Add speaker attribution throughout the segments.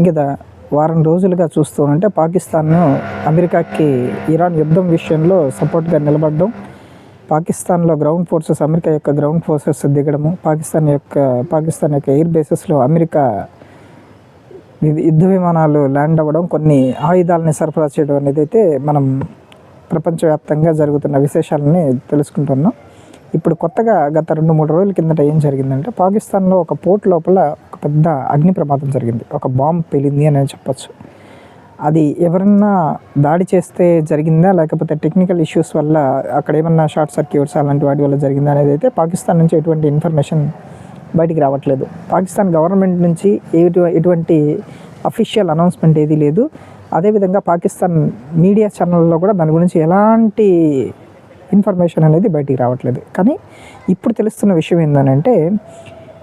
Speaker 1: గత వారం రోజులుగా చూస్తూ ఉంటే పాకిస్తాన్ను అమెరికాకి ఇరాన్ యుద్ధం విషయంలో సపోర్ట్గా నిలబడడం పాకిస్తాన్లో గ్రౌండ్ ఫోర్సెస్ అమెరికా యొక్క గ్రౌండ్ ఫోర్సెస్ దిగడము పాకిస్తాన్ యొక్క పాకిస్తాన్ యొక్క ఎయిర్ బేసెస్లో అమెరికా యుద్ధ విమానాలు ల్యాండ్ అవ్వడం కొన్ని ఆయుధాలని సరఫరా చేయడం అనేది అయితే మనం ప్రపంచవ్యాప్తంగా జరుగుతున్న విశేషాలని తెలుసుకుంటున్నాం. ఇప్పుడు కొత్తగా గత రెండు మూడు రోజుల కిందట ఏం జరిగిందంటే పాకిస్తాన్లో ఒక పోర్ట్ లోపల పెద్ద అగ్ని ప్రమాదం జరిగింది. ఒక బాంబ్ పేలింది అని చెప్పచ్చు. అది ఎవరన్నా దాడి చేస్తే జరిగిందా? లేకపోతే టెక్నికల్ ఇష్యూస్ వల్ల అక్కడ ఏమన్నా షార్ట్ సర్క్యూట్స్ అలాంటి వాటి వల్ల జరిగిందా అనేది అయితే పాకిస్తాన్ నుంచి ఎటువంటి ఇన్ఫర్మేషన్ బయటికి రావట్లేదు. పాకిస్తాన్ గవర్నమెంట్ నుంచి ఎటు ఎటువంటి అఫీషియల్ అనౌన్స్మెంట్ ఏది లేదు. అదేవిధంగా పాకిస్తాన్ మీడియా ఛానల్లో కూడా దాని గురించి ఎలాంటి ఇన్ఫర్మేషన్ అనేది బయటికి రావట్లేదు. కానీ ఇప్పుడు తెలుస్తున్న విషయం ఏంటంటే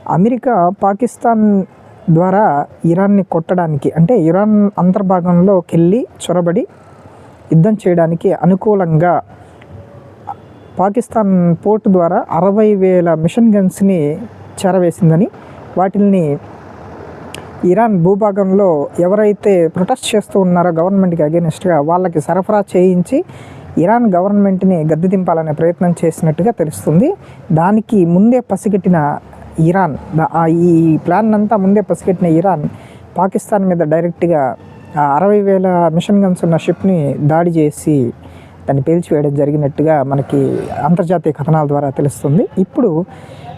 Speaker 1: అమెరికా పాకిస్తాన్ ద్వారా ఇరాన్ని కొట్టడానికి అంటే ఇరాన్ అంతర్భాగంలోకి వెళ్ళి చొరబడి యుద్ధం చేయడానికి అనుకూలంగా పాకిస్తాన్ పోర్ట్ ద్వారా అరవై వేల మిషన్ గన్స్ని చేరవేసిందని వాటిల్ని ఇరాన్ భూభాగంలో ఎవరైతే ప్రొటెస్ట్ చేస్తూ ఉన్నారో గవర్నమెంట్కి అగేనిస్ట్గా వాళ్ళకి సరఫరా చేయించి ఇరాన్ గవర్నమెంట్ని గద్దె దింపాలనే ప్రయత్నం చేసినట్టుగా తెలుస్తుంది. దానికి ముందే పసిగట్టిన ఇరాన్. ఈ ప్లాన్ అంతా ముందే పసిగట్టిన ఇరాన్ పాకిస్తాన్ మీద డైరెక్ట్గా అరవై వేల మిషన్ గన్స్ ఉన్న షిప్ని దాడి చేసి దాన్ని పేల్చివేయడం జరిగినట్టుగా మనకి అంతర్జాతీయ కథనాల ద్వారా తెలుస్తుంది. ఇప్పుడు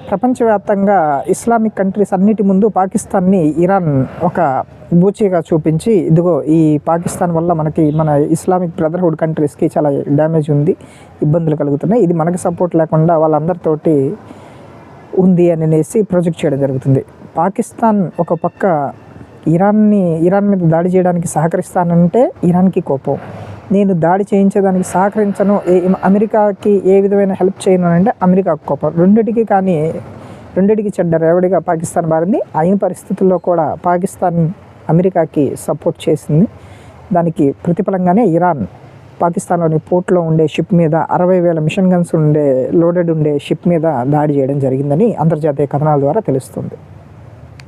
Speaker 1: ప్రపంచవ్యాప్తంగా ఇస్లామిక్ కంట్రీస్ అన్నిటి ముందు పాకిస్తాన్ని ఇరాన్ ఒక బూచీగా చూపించి ఇదిగో ఈ పాకిస్తాన్ వల్ల మనకి మన ఇస్లామిక్ బ్రదర్హుడ్ కంట్రీస్కి చాలా డ్యామేజ్ ఉంది ఇబ్బందులు కలుగుతున్నాయి. ఇది మనకి సపోర్ట్ లేకుండా వాళ్ళందరితోటి ఉంది అని అనేసి ప్రొజెక్ట్ చేయడం జరుగుతుంది. పాకిస్తాన్ ఒక పక్క ఇరాన్ని ఇరాన్ మీద దాడి చేయడానికి సహకరిస్తానంటే ఇరాన్కి కోపం. నేను దాడి చేయించేదానికి సహకరించను ఏ అమెరికాకి ఏ విధమైన హెల్ప్ చేయను అంటే అమెరికాకు కోపం. రెండిటికి కానీ రెండిటికి చెడ్డ రేవడిగా పాకిస్తాన్ మారింది. అయిన పరిస్థితుల్లో కూడా పాకిస్తాన్ అమెరికాకి సపోర్ట్ చేసింది. దానికి ప్రతిఫలంగానే ఇరాన్ పాకిస్తాన్లోని పోర్ట్లో ఉండే షిప్ మీద అరవై వేల మిషన్ గన్స్ ఉండే లోడెడ్ ఉండే షిప్ మీద దాడి చేయడం జరిగిందని అంతర్జాతీయ కథనాల ద్వారా తెలుస్తుంది.